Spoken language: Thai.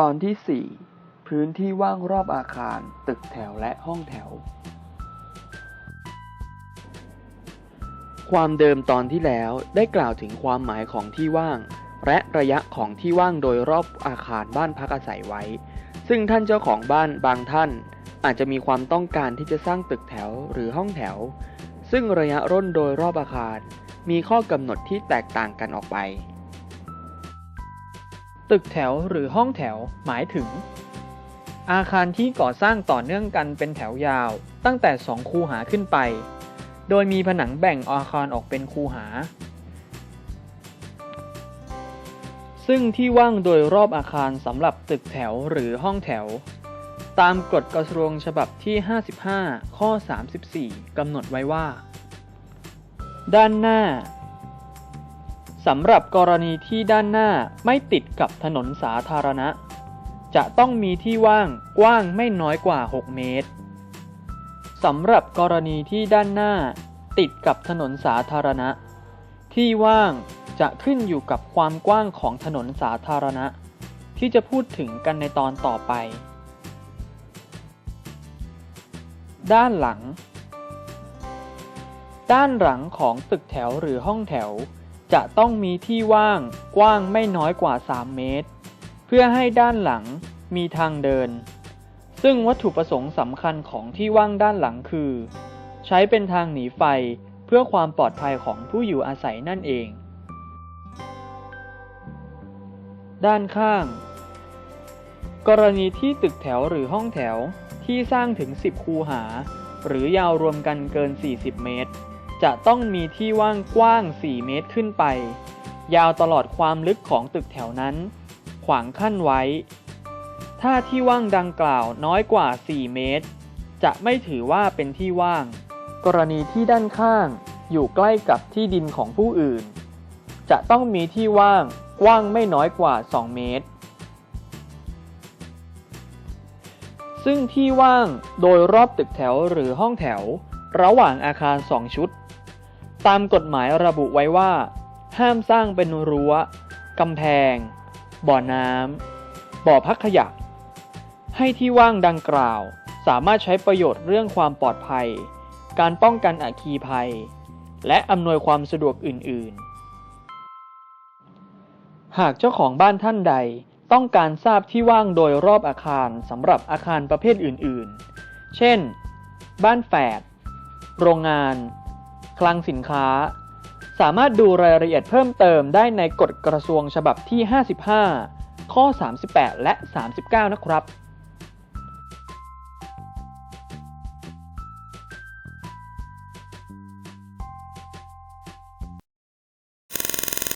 ตอนที่ 4 พื้นที่ว่างรอบอาคาร ตึกแถวและห้องแถว ความเดิมตอนที่แล้วได้กล่าวถึงความหมายของที่ว่าง และระยะของที่ว่างโดยรอบอาคารบ้านพักอาศัยไว้ ซึ่งท่านเจ้าของบ้านบางท่าน อาจจะมีความต้องการที่จะสร้างตึกแถวหรือห้องแถว ซึ่งระยะร่นโดยรอบอาคาร มีข้อกำหนดที่แตกต่างกันออกไป ตึกแถวหรือห้องแถวหมายถึง อาคารที่ก่อสร้างต่อเนื่องกันเป็นแถวยาว ตั้งแต่สองคูหาขึ้นไป โดยมีผนังแบ่งอาคารออกเป็นคูหา ซึ่งที่ว่างโดยรอบอาคารสำหรับตึกแถวหรือห้องแถว ตามกฎกระทรวงฉบับที่ 55 ข้อ 34 กำหนดไว้ว่า ด้านหน้า สำหรับกรณีที่ด้านหน้าไม่ติดกับถนนสาธารณะ จะต้องมีที่ว่างกว้างไม่น้อยกว่า 6 เมตรสำหรับกรณีที่ด้านหน้าติดกับถนนสาธารณะ ที่ว่างจะขึ้นอยู่กับความกว้างของถนนสาธารณะ ที่จะพูดถึงกันในตอนต่อไป ด้านหลัง ด้านหลังของตึกแถวหรือห้องแถว จะต้องมีที่ว่างกว้างไม่น้อยกว่า 3 เมตร เพื่อให้ด้านหลังมีทางเดิน ซึ่งวัตถุประสงค์สำคัญของที่ว่างด้านหลังคือ ใช้เป็นทางหนีไฟเพื่อความปลอดภัยของผู้อยู่อาศัยนั่นเอง ด้านข้าง กรณีที่ตึกแถวหรือห้องแถวที่สร้างถึง 10 คูหา หรือยาวรวมกันเกิน 40 เมตร จะต้องมีที่ว่างกว้าง 4 เมตรขึ้นไป ยาวตลอดความลึกของตึกแถวนั้น ขวางขั้นไว้ ถ้าที่ว่างดังกล่าวน้อยกว่า 4 เมตร จะไม่ถือว่าเป็นที่ว่าง กรณีที่ด้านข้างอยู่ใกล้กับที่ดินของผู้อื่น จะต้องมีที่ว่างกว้างไม่น้อยกว่า 2 เมตร ซึ่งที่ว่างโดยรอบตึกแถวหรือห้องแถว ระหว่างอาคาร 2 ชุด ตามกฎหมายระบุไว้ว่า ห้ามสร้างเป็นรั้วกำแพง บ่อน้ำบ่อพักขยะ ให้ที่ว่างดังกล่าว สามารถใช้ประโยชน์เรื่องความปลอดภัย การป้องกันอัคคีภัย และอำนวยความสะดวกอื่น ๆ หากเจ้าของบ้านท่านใดต้องการทราบที่ว่างโดยรอบอาคารสำหรับอาคารประเภทอื่น ๆ เช่น บ้านแฝด โรงงาน คลังสินค้า สามารถดูรายละเอียดเพิ่มเติมได้ในกฎกระทรวงฉบับที่ 55 ข้อ 38 และ 39 นะครับ